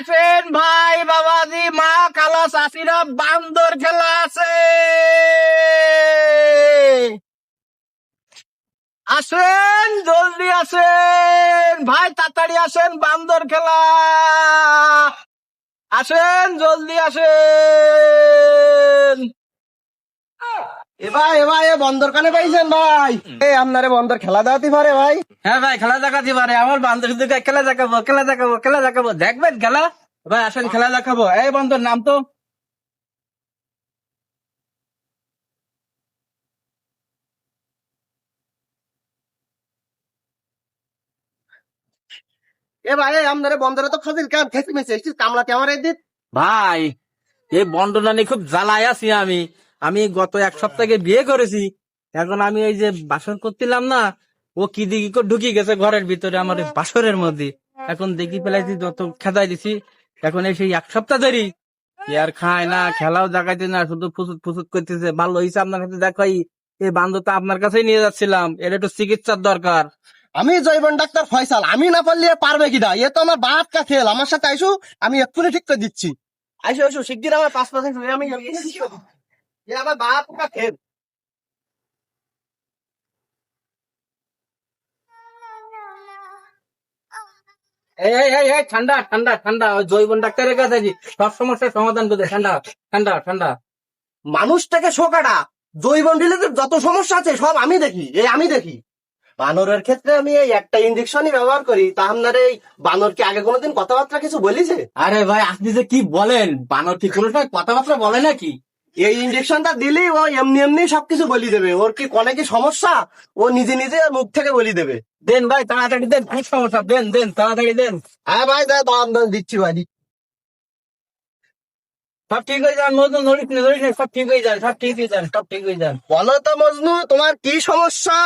আসেন ভাই বাবাজি, মা, কালা চাষিরা বান্দর খেলা আছে। আসেন, জলদি আসেন, ভাই তাড়াতাড়ি আসেন, বান্দর খেলা। আসেন, জলদি আসেন। এবার এবার এ বন্দর কানে পাইছেন ভাই। এ আপনারে বন্দর খেলা দেওয়াতে পারে ভাই। হ্যাঁ ভাই খেলা দেখাতে পারে। আমার বান্ধব দিকে খেলা দেখাবো খেলা দেখাবো খেলা দেখাবো। দেখবেন খেলা? ভাই আসেন খেলা দেখাবো। এই বন্ধুর নাম তো। এ ভাই আপনারে বন্দরে তো খাজির কাম কামলাতে আমার এই ভাই এই বন্টনা নিয়ে খুব জ্বালায় আছি আমি। আমি গত এক সপ্তাহে বিয়ে করেছি। এখন আমি এই যে বাসন করছিলাম না ও কি দিকে ঢুকি গেছে ঘরের ভিতরে আমার বাসরের মধ্যে। এখন দেখি পেলাইছি যত খেদাই দিছি এখন এই সেই এক সপ্তাহ ধরি আর খায় না খেলাও দেখাইতে না শুধু ফুসুত ফুসুত করতেছে। ভালো হয়েছে আপনার কাছে দেখাই এই বান্ধবটা আপনার কাছেই নিয়ে যাচ্ছিলাম। এর একটু চিকিৎসার দরকার। আমি জৈবন ডাক্তার ফয়সাল আমি না পারলে পারবে কিনা এ তো আমার বাপ কা খেল আমার সাথে আইসু আমি এক্ষুনি ঠিক করে দিচ্ছি। আইসো আইসো শিগগির আমার পাঁচ পার্সেন্ট আমি এ আমার বাপ কা খেল ঠান্ডা ঠান্ডা ঠান্ডা জৈবন ডাক্তারের কাছে আছি। সব সমস্যার সমাধান করতে। ঠান্ডা ঠান্ডা ঠান্ডা। মানুষটাকে শোকাটা জৈবন রিলেটেড যত সমস্যা আছে সব আমি দেখি এই আমি দেখি। বানরের ক্ষেত্রে আমি এই একটা ইঞ্জেকশনই ব্যবহার করি তা আপনার এই বানর কি আগে কোনোদিন কথাবার্তা কিছু বলিছে? আরে ভাই আপনি যে কি বলেন বানর কি কোনো সময় কথাবার্তা বলে নাকি? এই ইঞ্জেকশনটা দিলেই ও এমনি এমনি সবকিছু বলি দেবে। ওর কি কোনো কি সমস্যা? ও নিজে নিজে মুখ থেকে বলি দেবে। দেন ভাই তাড়াতাড়ি দেন কি সমস্যা। দেন দেন তাড়াতাড়ি দেন। হ্যাঁ ভাই দা দাম দাম দিচ্ছি ভাই। দিচ্ছি। সব ঠিক হয়ে যান নতুন ধরিস না ধরিস না সব ঠিক হয়ে যান সব ঠিক হয়ে যান সব ঠিক হয়ে যান। বলো তো মজনু তোমার কি সমস্যা?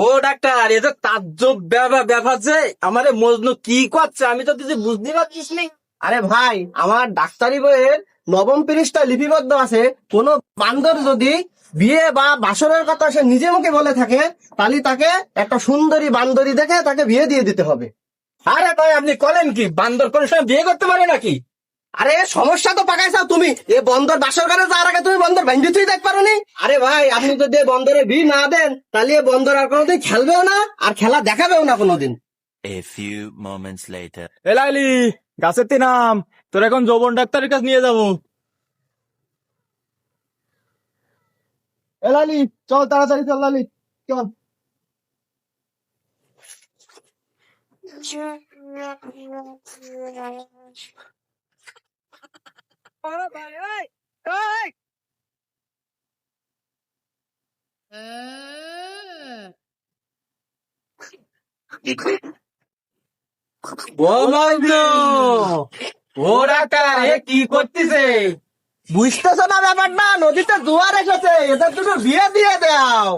ও ডাক্তার, এ তো তাজ্জব ব্যাপার ব্যাপার যে, আমারে মজনু কি করছে? আমি তো কিছু বুঝতে পারছিস নি আরে ভাই, আমার ডাক্তারি বইয়ের নবম পৃষ্ঠা লিপিবদ্ধ আছে। কোন বান্দর যদি বিয়ে বা বাসরের কথা সে নিজে মুখে বলে থাকে, তাহলে তাকে একটা সুন্দরী বান্দরী দেখে তাকে বিয়ে দিয়ে দিতে হবে। আরে ভাই, আপনি করেন কি? বান্দর কোন বিয়ে করতে পারে নাকি? আরে সমস্যা তো পাকাইছাও তুমি। এ বন্দর বাসর ঘরে যাওয়ার আগে তুমি বন্দর ভেঙ্গে তুই দেখ পারো নি আরে ভাই আপনি যদি বন্দরে বি না দেন তাহলে এ বন্দর আর কোনোদিন খেলবেও না আর খেলা দেখাবেও না কোনোদিন। A few moments later. এলাইলি গাছের তে নাম। তোর এখন যৌবন ডাক্তারের কাছে নিয়ে যাব। এ লালি চল তাড়াতাড়ি চল লালি চল ও মজনু ও ডাক্তার এ কি করতেছে? বুঝতেছো না ব্যাপারটা? নদীতে জোয়ার এসেছে এদের দুটো বিয়ে দিয়ে দাও।